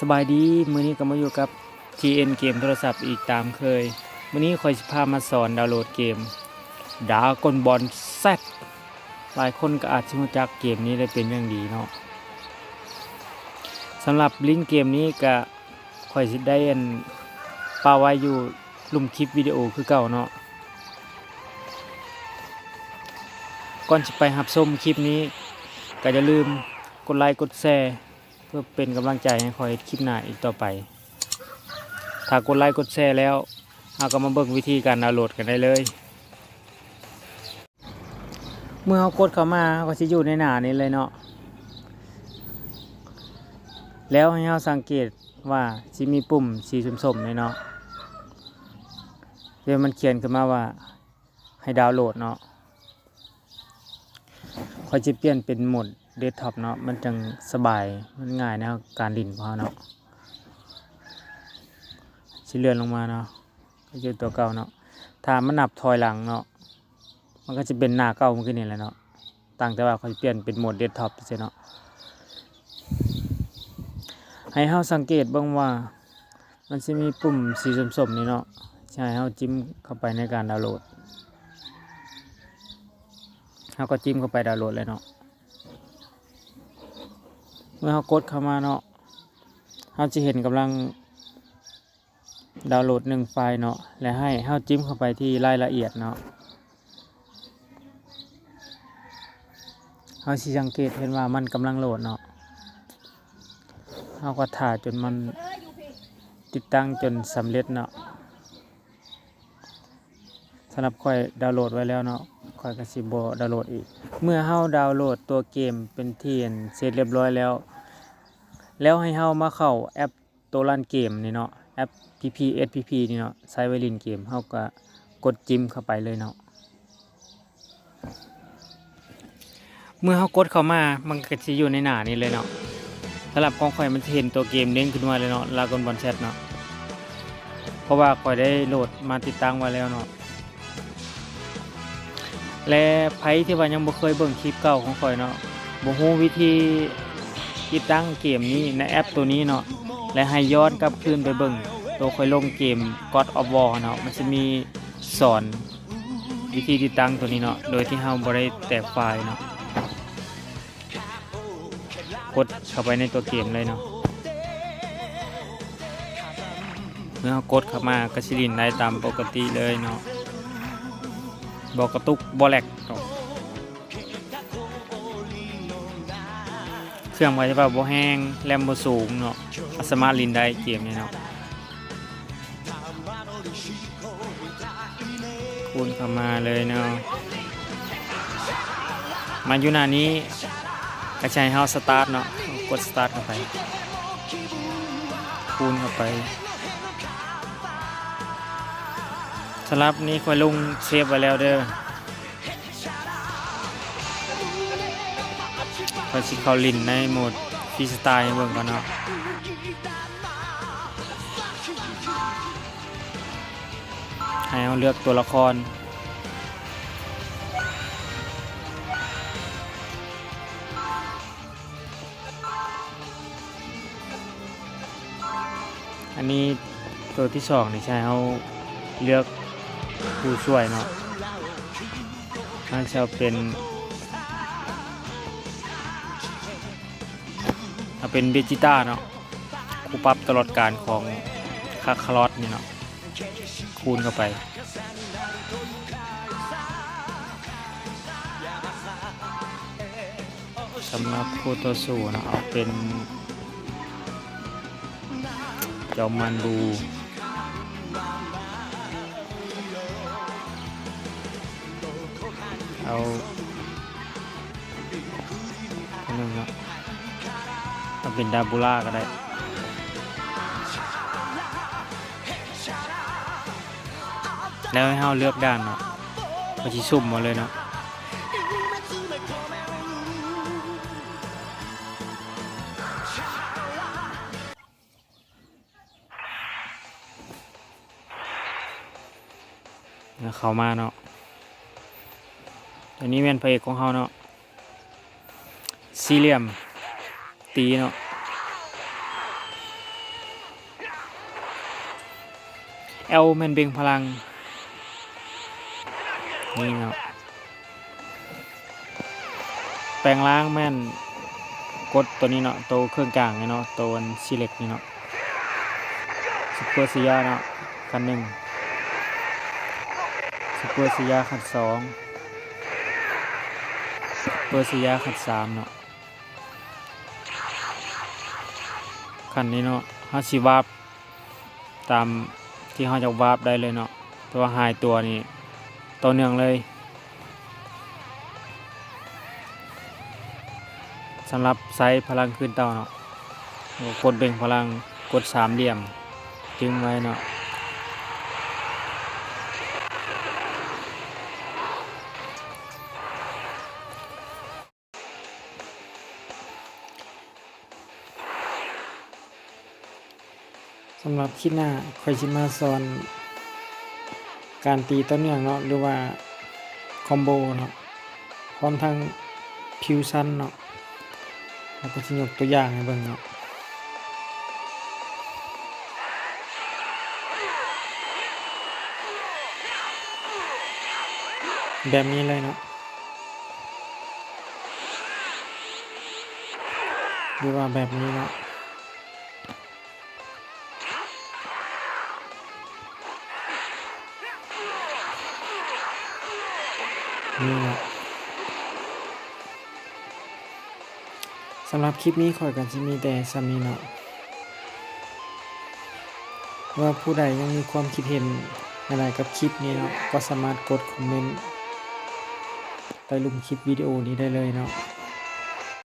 สบายดี มื้อนี้ก็มาอยู่กับ TN เกมโทรศัพท์อีกตามเคย มื้อนี้คอยสิพามาสอนดาวน์โหลดเกมดากอนบอลแซดหลายคนก็อาจจะรู้จักเกมนี้ได้เป็นอย่างดีเนาะสำหรับลิงก์เกมนี้ก็คอยสิได้อันปาไว้อยู่ลุมคลิปวิดีโอคือเก่าเนาะก่อนจะไปรับชมคลิปนี้ก็อย่าลืมกดไลค์กดแชร์ เพื่อเป็นกำลังใจให้คอยคลิปหน้าอีกต่อไป ถ้ากดไลค์กดแชร์แล้วเราก็มาเบิ่งวิธีการดาวน์โหลดกันได้เลย เมื่อเรากดเข้ามาเราก็จะอยู่ในหน้านี้เลยเนาะแล้วให้เราสังเกตว่าสิมีปุ่มสีส้มๆเลยเนาะเดี๋ยวมันเขียนขึ้นมาว่าให้ดาวน์โหลดเนาะคอยจะเปลี่ยนเป็นหมด เดสก์ท็อปเนาะมันจังสบายมันง่ายในการลินของเราเนาะชิเลื่อนลงมาเนาะก็จะตัวเก่าเนาะถ้ามันนับถอยหลังเนาะมันก็จะเป็นหน้าเก่ามันขึ้นนี่แหละเนาะต่างแต่ว่าเขาจะเปลี่ยนเป็นโหมดเดสก์ท็อปเฉยเนาะให้เฮาสังเกตบ้างว่ามันจะมีปุ่มสีส้มๆนี่เนาะใช่เฮาจิ้มเข้าไปในการดาวน์โหลดเราก็จิ้มเข้าไปดาวน์โหลดเลยเนาะ เมื่อเรากดเข้ามาเนาะเราจะเห็นกำลังดาวน์โหลดหนึ่งไฟล์เนาะและให้เราจิ้มเข้าไปที่รายละเอียดเนาะเราสิสังเกตเห็นว่ามันกำลังโหลดเนาะเราก็ถ่ายจนมันติดตั้งจนสำเร็จเนาะสำหรับค่อยดาวน์โหลดไว้แล้วเนาะค่อยกระสิบดาวน์โหลดอีก เมื่อเฮาดาวน์โหลดตัวเกมเป็นที่อันเสร็จเรียบร้อยแล้ว แล้วให้เฮามาเข้าแอปตัวรันเกมนี่เนาะแอป PP SPP นี่เนาะใช้ไว้เล่นเกมเฮาก็กดจิ้มเข้าไปเลยเนาะเมื่อเฮากดเข้ามามันก็สิอยู่ในหน้านี้เลยเนาะสำหรับของข่อยมันจะเห็นตัวเกมเด้งขึ้นมาเลยเนาะ Dragon Ball Z เนาะเพราะว่าข่อยได้โหลดมาติดตั้งไว้แล้วเนาะและไผที่ว่ายังบ่เคยเบิ่งคลิปเก่าของข่อยเนาะบ่ฮู้วิธี ติดตั้งเกมนี้ในแอปตัวนี้เนาะและให้ย้อนกลับคืนไปเบิ่งตัวข่อยลงเกม God of War เนาะมันจะมีสอนวิธีติดตั้งตัวนี้เนาะโดยที่เฮาบ่ได้แตกไฟล์เนาะกดเข้าไปในตัวเกมเลยเนาะเมื่อเฮากดเข้ามาก็สิลินได้ตามปกติเลยเนาะบอกกระตุกบอแลกเนาะ เครื่องไว้จะแบบบ่แห้งแรมโบสูงเนาะสามารถลินได้เกมนี้เนาะคูณเข้ามาเลยเนาะมาอยู่หน้านี้ก็ใช้เฮาสตาร์ทเนาะกดสตาร์ทเข้าไป คูณเข้าไปสำหรับนี้คอยลงเซฟไว้แล้วเด้อ คอยสิเขาลินในโหมดฟรีสไตล์เบิ่งก่อนเนาะให้เราเลือกตัวละครอันนี้ตัวที่สองนี่ใช่เขาเลือกผู้ช่วยเนาะน่าจะเป็น เป็นเบจิต้าเนาะคูปรับตลอดการของคาคารอสนี่เนาะคูณเข้าไป สำหรับคู่ต่อสู้เนาะเอาเป็นจอมมันบูเอาคนหนึ่งเนาะ เอาเป็นดาบูล่าก็ได้แล้วให้เฮาเลือกด้านเนาะก็ชิสุ่มมาเลยเนาะแล้วเข้ามาเนาะตัวนี้เป็นพระเอกของเขาเนาะสี่เหลี่ยม ตีเนาะเอลแมนเบ่งพลัง นี่เนาะแปลงล้างแม่นกดตัวนี้เนาะตัวเครื่องกลางเนาะตัวซีเล็กนี่เนาะซุปเปอร์ซียาเนาะขันหนึ่งซุปเปอร์ซียาขันสองซุปเปอร์ซียาขันสามเนาะ คันนี้เนาะฮาชิวาบตามที่เขาจะวาบได้เลยเนาะตัวหายตัวนี่ต่อเนื่องเลยสำหรับไซส์พลังขึ้นเต่าเนาะกดเบ่งพลังกดสามเหลี่ยมจึงไว้เนาะ สำหรับคลิดหน้าคอยชิมาสอน การตีต้นเนื่องเนาะหรือว่าคอมโบเนาะพร้อมทั้งพิวชั่นเนาะแล้วก็จะยกตัวอย่างให้เบิ่งเนาะแบบนี้เลยเนาะหรือว่าแบบนี้เนาะ นี่แหละสำหรับคลิปนี้ขอยกันจะมีแต่สามีเนาะว่าผู้ใดยังมีความคิดเห็นอะไรกับคลิปนี้เนาะก็สามารถกดคอมเมนต์ใต้ลุมคลิปวิดีโอนี้ได้เลยเนาะ